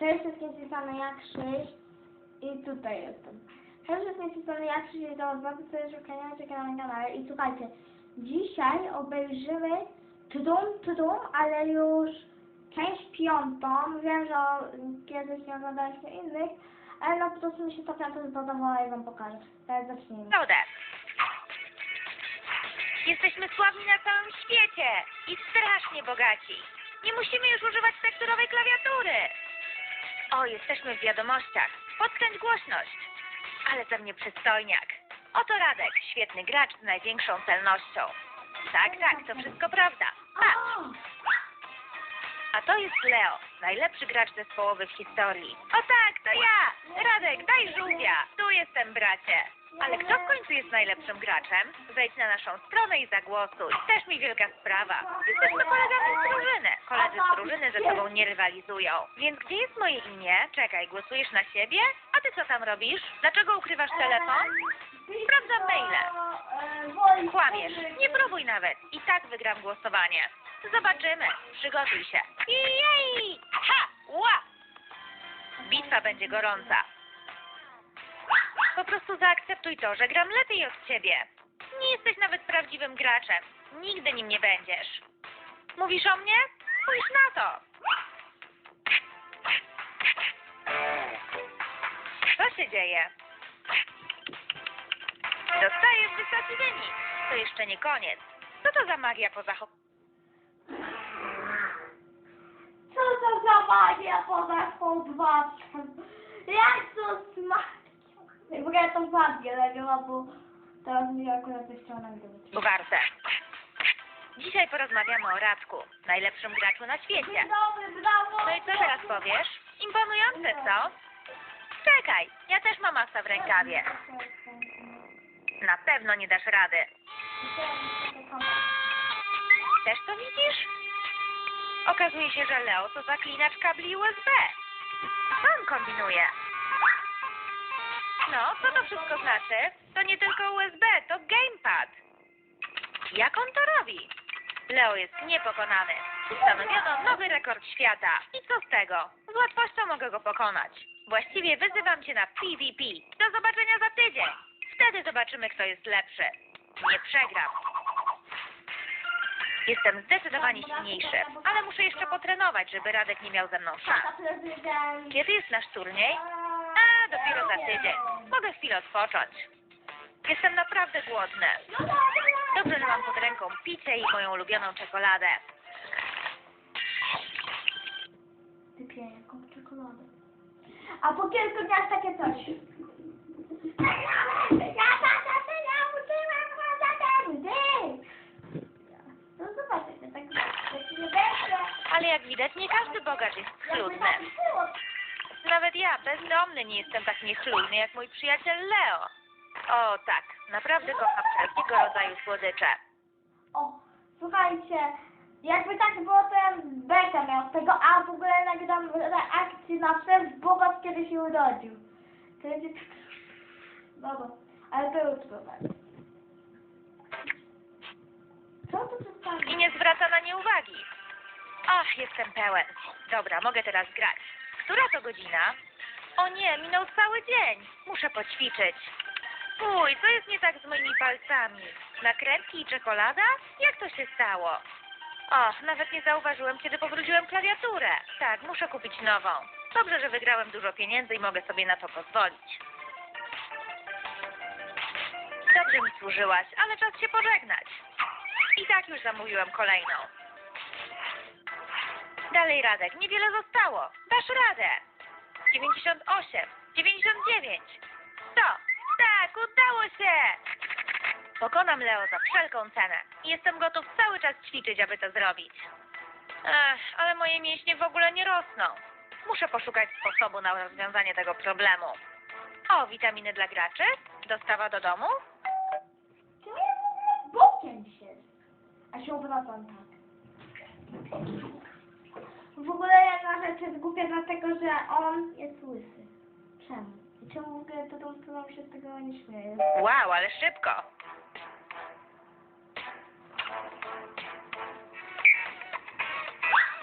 Cześć wszystkim, z tej strony ja Krzyś i tutaj jestem. Cześć wszystkim, z tej strony ja Krzyś i to bardzo serdecznie na moim kanale i słuchajcie, dzisiaj obejrzymy tudum tudum, ale już część piątą, wiem, że kiedyś nie oglądaliśmy innych, ale no po prostu mi się ta piąta spodobała i wam pokażę. Teraz zacznijmy. Prawda. Jesteśmy sławni na całym świecie i strasznie bogaci. Nie musimy już używać tekturowej klawiatury. O, jesteśmy w wiadomościach. Podkręć głośność. Ale ze mnie przystojniak. Oto Radek, świetny gracz z największą celnością. Tak, tak, to wszystko prawda. Patrz! A to jest Leo, najlepszy gracz zespołowy w historii. O tak, to ja! Radek, daj żółwia! Tu jestem, bracie. Ale kto w końcu jest najlepszym graczem? Wejdź na naszą stronę i zagłosuj. Też mi wielka sprawa. Jesteśmy kolegami z drużyny. Koledzy z drużyny ze sobą nie rywalizują. Więc gdzie jest moje imię? Czekaj, głosujesz na siebie? A ty co tam robisz? Dlaczego ukrywasz telefon? Sprawdzam maile. Kłamiesz. Nie próbuj nawet. I tak wygram głosowanie. Zobaczymy. Przygotuj się. Jej! Ha! Ła! Bitwa będzie gorąca. Po prostu zaakceptuj to, że gram lepiej od ciebie. Nie jesteś nawet prawdziwym graczem. Nigdy nim nie będziesz. Mówisz o mnie? Spójrz na to. Co się dzieje? Dostajesz wysoki wynik. To jeszcze nie koniec. Co to za magia poza hop... Co to za magia poza chodwaczem? Jak to smakiem? W ogóle to magię lewiła, bo teraz mi akurat coś chciała nagrywać. Warte. Dzisiaj porozmawiamy o Radku, najlepszym graczu na świecie. Dobry, brawo! No i co teraz powiesz? Imponujące, co? Czekaj, ja też mam asa w rękawie. Na pewno nie dasz rady. Też to widzisz? Okazuje się, że Leo to zaklinacz kabli USB. On kombinuje? No, co to wszystko znaczy? To nie tylko USB, to gamepad. Jak on to robi? Leo jest niepokonany. Ustanowiono nowy rekord świata. I co z tego? Z łatwością mogę go pokonać. Właściwie wyzywam cię na PvP. Do zobaczenia za tydzień. Wtedy zobaczymy, kto jest lepszy. Nie przegram. Jestem zdecydowanie silniejszy, ale muszę jeszcze potrenować, żeby Radek nie miał ze mną szans. Kiedy jest nasz turniej? A, dopiero za tydzień. Mogę chwilę odpocząć. Jestem naprawdę głodny. Dobrze, że mam pod ręką picie i moją ulubioną czekoladę. Wypiję jaką czekoladę. A po kilku dniach takie coś. Ja Ale jak widać, nie każdy bogacz jest schludny. Nawet ja, bezdomny, nie jestem tak niechlujny jak mój przyjaciel Leo. O tak, naprawdę kocham wszelkiego rodzaju słodycze. O, słuchajcie, jakby tak było, to ja bekę miał z tego, a w ogóle nagram reakcję na wszelki bogacz, kiedy się urodził. To będzie... Dobra, ale to jutro będzie. Jestem pełen. Dobra, mogę teraz grać. Która to godzina? O nie, minął cały dzień. Muszę poćwiczyć. Fuj, co jest nie tak z moimi palcami? Nakrętki i czekolada? Jak to się stało? Och, nawet nie zauważyłem, kiedy powróciłem klawiaturę. Tak, muszę kupić nową. Dobrze, że wygrałem dużo pieniędzy i mogę sobie na to pozwolić. Dobrze mi służyłaś, ale czas się pożegnać. I tak już zamówiłem kolejną. Dalej, Radek, niewiele zostało. Dasz radę. 98, 99. 100. Tak, udało się. Pokonam Leo za wszelką cenę. Jestem gotów cały czas ćwiczyć, aby to zrobić. Ech, ale moje mięśnie w ogóle nie rosną. Muszę poszukać sposobu na rozwiązanie tego problemu. O, witaminy dla graczy? Dostawa do domu? Bokiem siedzę? A się obracam tak. W ogóle jedna rzecz jest głupia, dlatego że on jest łysy. Czemu? I czemu w ogóle to tą się z tego nie śmieje? Wow, ale szybko.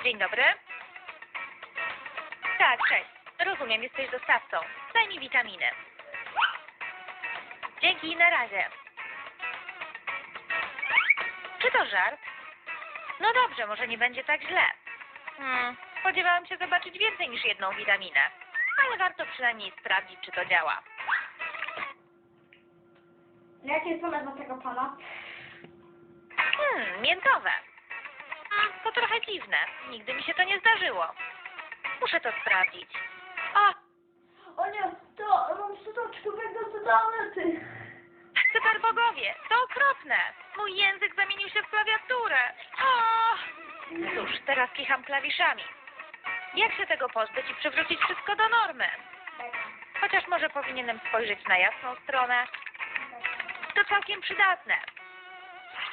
Dzień dobry. Tak, cześć. Rozumiem, jesteś dostawcą. Daj mi witaminy. Dzięki, na razie. Czy to żart? No dobrze, może nie będzie tak źle. Hmm, spodziewałam się zobaczyć więcej niż jedną witaminę. Ale warto przynajmniej sprawdzić, czy to działa. Jakie jest numer do tego pana? Hmm, miętowe. Hmm, to trochę dziwne. Nigdy mi się to nie zdarzyło. Muszę to sprawdzić. O, O nie, to mam szczoteczkę, będę do toalety. Cyberbogowie, to okropne. Mój język zamienił się w klawiaturę. O! Cóż, teraz kicham klawiszami. Jak się tego pozbyć i przywrócić wszystko do normy? Chociaż może powinienem spojrzeć na jasną stronę. To całkiem przydatne.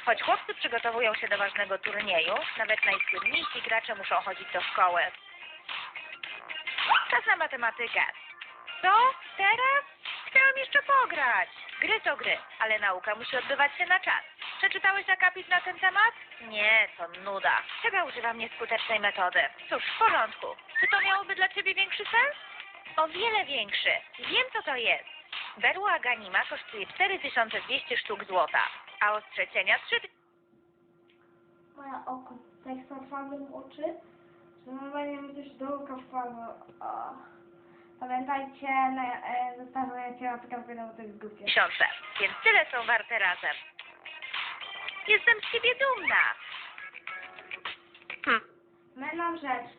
Choć chłopcy przygotowują się do ważnego turnieju, nawet najsłynniejsi gracze muszą chodzić do szkoły. Czas na matematykę. Co? Teraz? Chciałam jeszcze pograć. Gry to gry, ale nauka musi odbywać się na czas. Przeczytałeś akapit na ten temat? Nie, to nuda. Chyba używam nieskutecznej metody. Cóż, w porządku. Czy to miałoby dla ciebie większy sens? O wiele większy. Wiem, co to jest. Berła aganima kosztuje 4200 sztuk złota, a ostrze cienia 3 Moje oko, tak zatrwałem oczy, że normalnie mi coś do oka wpadło. O. Pamiętajcie, na, e, zostawiajcie łapkę w górę, bo to jest głupie. tysiące, więc tyle są warte razem. Jestem z ciebie dumna. Hm. Mam rzecz.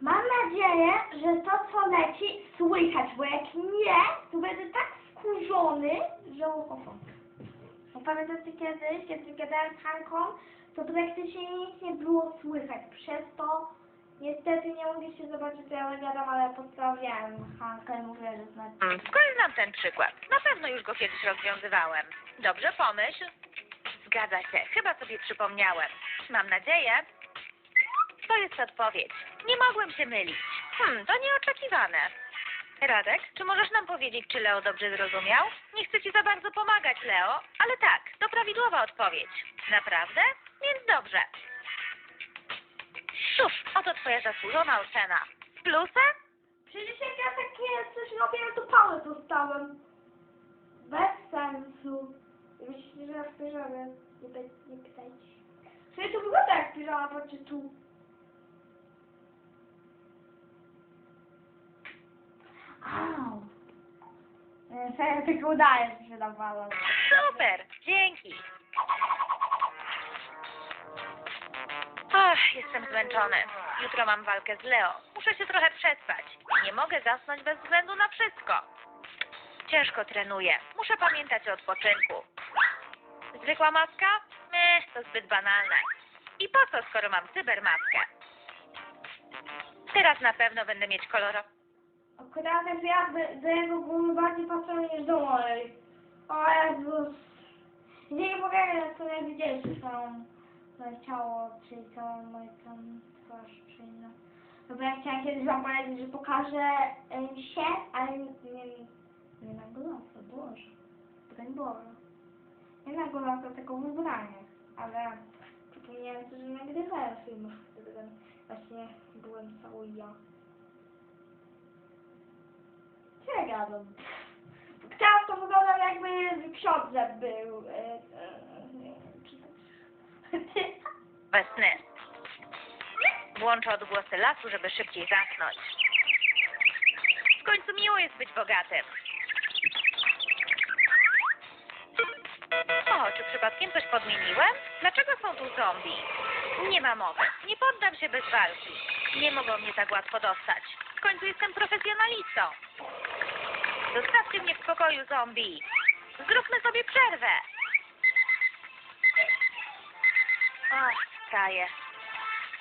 Mam nadzieję, że to co leci słychać, bo jak nie, to będę tak wkurzony, że ucho. Bo pamiętacie kiedyś, kiedy gadałem z Hanką, to praktycznie nic nie było słychać. Przez to niestety nie mogę się zobaczyć, co ja gadam, ale pozdrawiałem Hankę i mówię, że znaczy. Mm, Skąd znam ten przykład? Na pewno już go kiedyś rozwiązywałem. Dobrze, pomyśl. Zgadza się, chyba sobie przypomniałem. Mam nadzieję. To jest odpowiedź. Nie mogłem się mylić. Hmm, to nieoczekiwane. Radek, czy możesz nam powiedzieć, czy Leo dobrze zrozumiał? Nie chcę ci za bardzo pomagać, Leo, ale tak, to prawidłowa odpowiedź. Naprawdę? Więc dobrze. Cóż, oto twoja zasłużona ocena. Z plusem? Przecież jak ja takie coś robiłem, to pałę dostałem. Bez sensu. Myślicie, że ja w piżamie? Nie, pe- nie pytajcie. Sobie to wygląda jak piżama, patrzcie tu. Au. E, Serio, tylko udaje, że się nawala. Super, dzięki. Ach, jestem zmęczony. Jutro mam walkę z Leo. Muszę się trochę przespać. Nie mogę zasnąć bez względu na wszystko. Ciężko trenuję. Muszę pamiętać o odpoczynku. Zwykła maska? Meh, to zbyt banalne. I po co, skoro mam cybermaskę? Teraz na pewno będę mieć kolorową. Akurat ja do, jego głowy bardziej patrzę niż do mojej. O Jezus. Nie mogę, co nie widzieliście całą moje ciało, czyli całą moją twarz, czyli no. No bo ja chciałam kiedyś wam powiedzieć, że pokażę się, ale nie, nie, nie na głosie, Boże. Broń Boże. Nie na głosie, tylko w ubraniach. Ale przypomniałem sobie, że nagrywałem filmów, wtedy tam właśnie byłem cały ja. Co ja gadam? Chciałam to wyglądał jakby w ksiądze był. e, e, Bez sny. Włączę odgłosy lasu, żeby szybciej zasnąć. W końcu miło jest być bogatym. O, czy przypadkiem coś podmieniłem? Dlaczego są tu zombie? Nie ma mowy. Nie poddam się bez walki. Nie mogą mnie tak łatwo dostać. W końcu jestem profesjonalistą. Zostawcie mnie w spokoju, zombie. Zróbmy sobie przerwę. Ach, staję.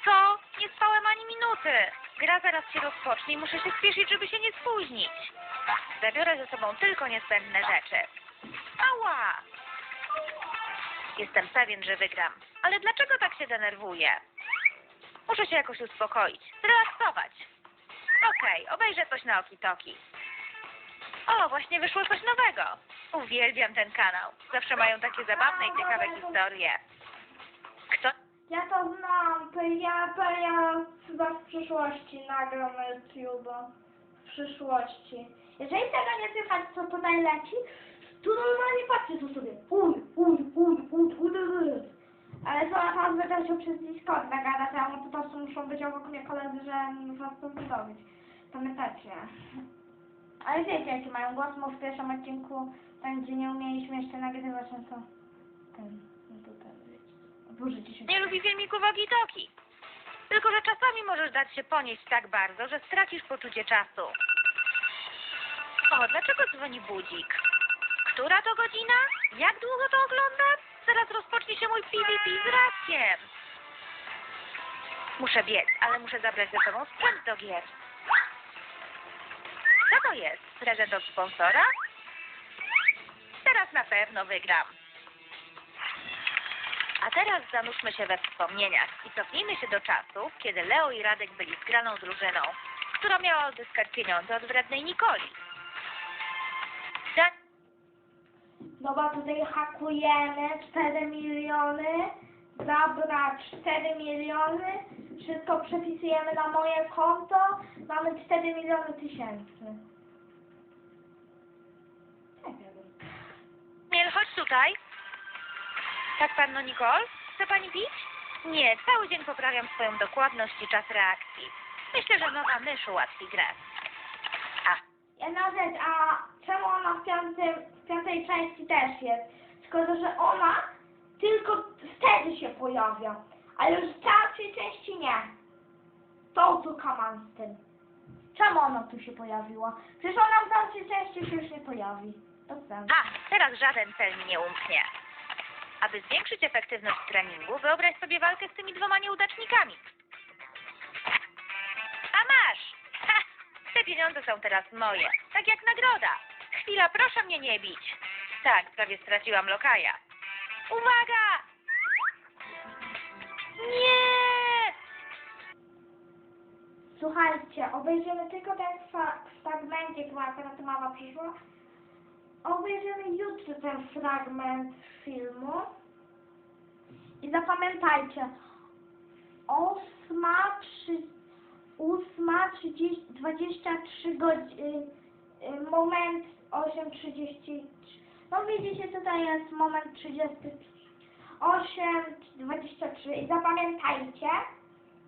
Co? Nie spałem ani minuty. Gra zaraz się rozpocznie i muszę się spieszyć, żeby się nie spóźnić. Zabiorę ze sobą tylko niezbędne rzeczy. Ała! Jestem pewien, że wygram. Ale dlaczego tak się denerwuję? Muszę się jakoś uspokoić, zrelaksować. Okej, obejrzę coś na Okitoki. O, właśnie wyszło coś nowego. Uwielbiam ten kanał. Zawsze mają takie zabawne i ciekawe historie. Kto? Ja to znam, to ja, to ja chyba w przyszłości nagram na YouTube. W przyszłości. Jeżeli tego nie słychać, co tutaj leci, to normalnie patrzcie tu sobie. Uj. Ale to będę się przez Discord nagadać, a po prostu muszą być obok mnie koledzy, że was to zrobić. Pamiętacie. Ale wiecie, jaki mają głos, bo w pierwszym odcinku, tam gdzie nie umieliśmy jeszcze nagrywać, no to ten, no to ten, wiecie. Dzisiaj. Nie lubi filmików Gitoki. Tylko, że czasami możesz dać się ponieść tak bardzo, że stracisz poczucie czasu. O, dlaczego dzwoni budzik? Która to godzina? Jak długo to oglądam? Zaraz rozpocznie się mój PvP z Radkiem. Muszę biec, ale muszę zabrać ze sobą sprzęt do gier. Co to jest? Prezent od sponsora? Teraz na pewno wygram. A teraz zanurzmy się we wspomnieniach i cofnijmy się do czasów, kiedy Leo i Radek byli zgraną drużyną, która miała odzyskać pieniądze od wrednej Nikoli. Tak, Dobra, tutaj hakujemy 4 miliony, zabrać 4 miliony, wszystko przepisujemy na moje konto, mamy 4 miliony tysięcy. Miel, chodź tutaj. Tak, panno Nicole? Chce pani pić? Nie, cały dzień poprawiam swoją dokładność i czas reakcji. Myślę, że nowa mysz ułatwi grę. A, Jedna rzecz, a czemu ona w, w piątej części też jest? Tylko, że ona tylko wtedy się pojawia, ale już w całej części nie. To tu kaman z tym. Czemu ona tu się pojawiła? Przecież ona w dalszej części się już nie pojawi. Sensu. a, teraz żaden cel mi nie umknie. Aby zwiększyć efektywność treningu, wyobraź sobie walkę z tymi dwoma nieudacznikami. A masz! Ha! Te pieniądze są teraz moje, tak jak nagroda. Chwila, proszę mnie nie bić. Tak, prawie straciłam lokaja. Uwaga! Nie! Słuchajcie, obejrzymy tylko ten fra- fragmencik, bo akurat mama przyszła. Obejrzymy jutro ten fragment filmu. I zapamiętajcie, ósma, trzy, ósma, trzydzieści, dwadzieścia trzy godziny, moment osiem trzydzieści No widzicie, tutaj jest moment trzydziesty osiem dwadzieścia trzy i zapamiętajcie,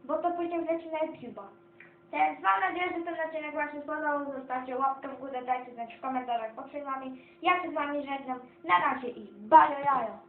bo to później wleci na YouTube'a. Więc mam nadzieję, że ten odcinek Wam się spodobał. Zostawcie łapkę w górę, dajcie znać w komentarzach pod filmami. Ja się z Wami żegnam. Na razie i bajo jajo.